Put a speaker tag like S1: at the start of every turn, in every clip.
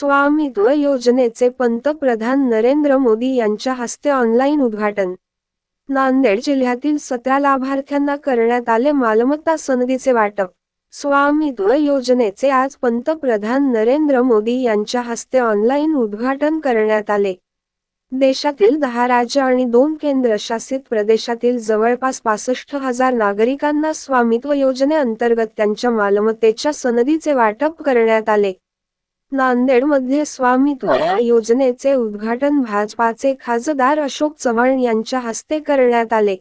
S1: स्वामित्व योजनेचे पंतप्रधान नरेंद्र मोदी यांच्या हस्ते ऑनलाईन उद्घाटन. नांदेड जिल्ह्यातील सतरा लाभार्थ्यांना करण्यात आले मालमत्ता सनदीचे वाटप. स्वामित्व योजनेचे आज पंतप्रधान नरेंद्र मोदी यांच्या हस्ते ऑनलाईन उद्घाटन करण्यात आले. देशातील दहा राज्य आणि दोन केंद्रशासित प्रदेशातील जवळपास पासष्ट हजार नागरिकांना स्वामित्व योजनेअंतर्गत त्यांच्या मालमत्तेच्या सनदीचे वाटप करण्यात आले. नांदेडमध्ये स्वामित्व या योजनेचे उद्घाटन भाजपाचे खासदार अशोक चव्हाण यांच्या हस्ते करण्यात आले.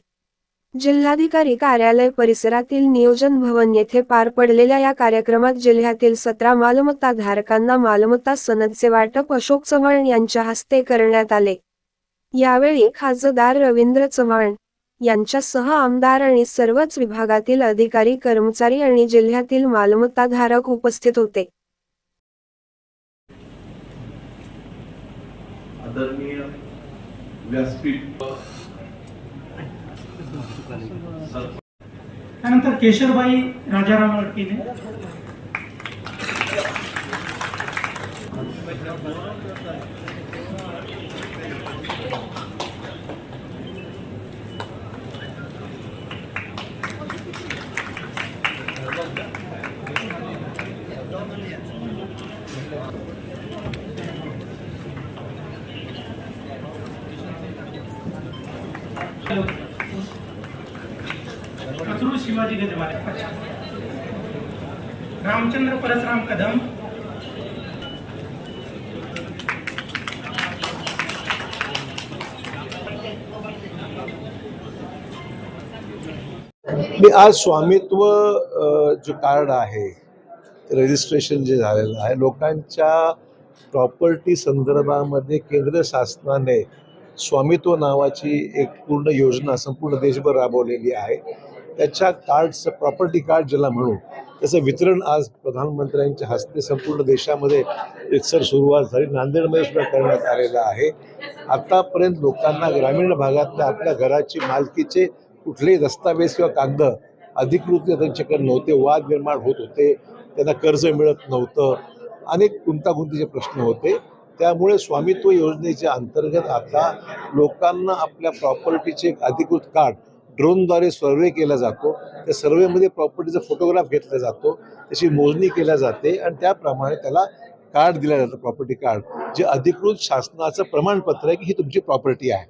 S1: जिल्हाधिकारी कार्यालय परिसरातील नियोजन भवन येथे पार पडलेल्या या कार्यक्रमात जिल्ह्यातील सतरा मालमत्ता धारकांना मालमत्ता सनदचे वाटप अशोक चव्हाण यांच्या हस्ते करण्यात आले. यावेळी खासदार रवींद्र चव्हाण यांच्यासह आमदार आणि सर्वच विभागातील अधिकारी कर्मचारी आणि जिल्ह्यातील मालमत्ता धारक उपस्थित होते.
S2: आदरणीय व्यासपीठ.
S3: त्यानंतर केशरबाई राजाराम अडकीने कचरू शिवाजी गजमारे रामचंद्र परसराम कदम.
S4: मी आज स्वामित्व जे कार्ड आहे रजिस्ट्रेशन जे झालेलं आहे लोकांच्या प्रॉपर्टी संदर्भामध्ये केंद्र शासनाने स्वामित्व नावाची एक पूर्ण योजना संपूर्ण देशभर राबवलेली आहे. त्याच्या कार्डचं प्रॉपर्टी कार्ड ज्याला म्हणू त्याचं वितरण आज प्रधानमंत्र्यांच्या हस्ते संपूर्ण देशामध्ये एकसर सुरुवात झाली. नांदेडमध्ये सुद्धा करण्यात आलेलं आहे. आत्तापर्यंत लोकांना ग्रामीण भागातल्या आपल्या घराची मालकीचे कुठलेही दस्तावेज किंवा कागद अधिकृत त्यांच्याकडे नव्हते. वाद निर्माण होत होते. त्यांना कर्ज मिळत नव्हतं. अनेक गुंतागुंतीचे प्रश्न होते. त्यामुळे स्वामित्व योजनेच्या अंतर्गत आता लोकांना आपल्या प्रॉपर्टीचे एक अधिकृत कार्ड ड्रोनद्वारे सर्वे केला जातो. त्या सर्वेमध्ये प्रॉपर्टीचा फोटोग्राफ घेतला जातो. त्याची मोजणी केल्या जाते आणि त्याप्रमाणे त्याला कार्ड दिलं जातं प्रॉपर्टी कार्ड. जे अधिकृत शासनाचं प्रमाणपत्र आहे की ही तुमची प्रॉपर्टी आहे.